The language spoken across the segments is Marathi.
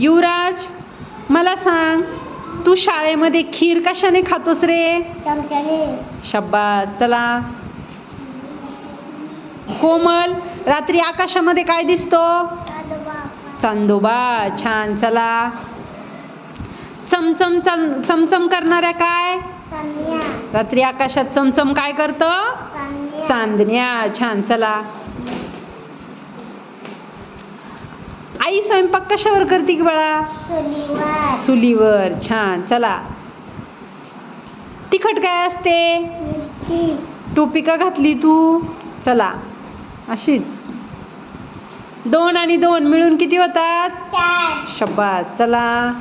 युवराज मला सांग तू शाळेमध्ये खीर कशाने खातोस रे? चमच्याने. शब्बास चला. कोमल रात्री आकाशामध्ये काय दिसतो? चांदोबा. छान चला. चमचम चम चमचम करणाऱ्या काय? रात्री आकाशात चमचम काय करतं? चांदण्या छान चला. आई स्वयंपाक कशावर करते की बाळा? चुलीवर. छान. चला. तिखट काय असते? टोपी का घातली तू? चला. अशीच. दोन आणि दोन मिळून किती होतात? शब्बास. चला.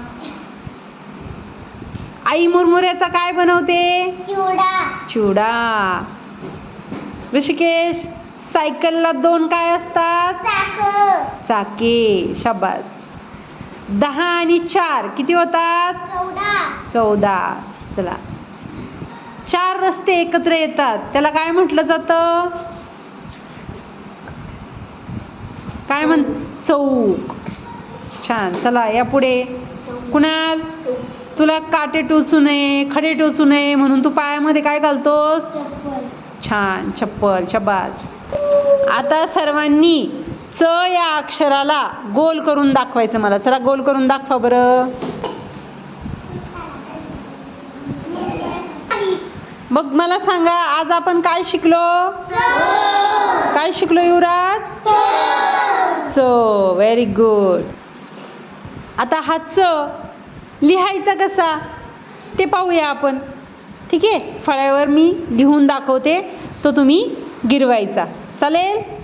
आई मुरमुऱ्याचा काय बनवते? चिवडा. चिवडा. ऋषिकेश सायकलला दोन काय असतात? चाक. चाके. शब्बास दहा आणि चार किती होतात? चौदा. चला. चार रस्ते एकत्र येतात. त्याला काय म्हटलं जातं? काय म्हण चौक. छान. चला या पुढे कुणाल तुला काटे टोचू नये खडे टोचू नये म्हणून तू पायामध्ये काय घालतोस? चप्पल. छान चप्पल शबाज. आता सर्वांनी च या अक्षराला गोल करून दाखवायचं मला. चला गोल करून दाखवा बरं. मग मला सांगा आज आपण काय शिकलो? काय शिकलो युवराज? च. व्हेरी गुड आता हा च लिहायचा कसा? ते पाहूया आपण. ठीक आहे? फळ्यावर मी लिहून दाखवते. तो तुम्ही गिरवायचा. चालेल?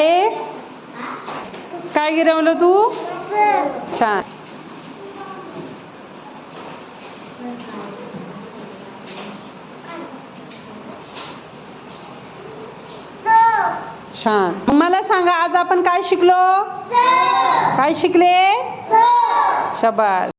आहे? काय गिरवलं तू? छान. छान. मला सांगा आज आपण काय शिकलो? काय शिकले? शबास.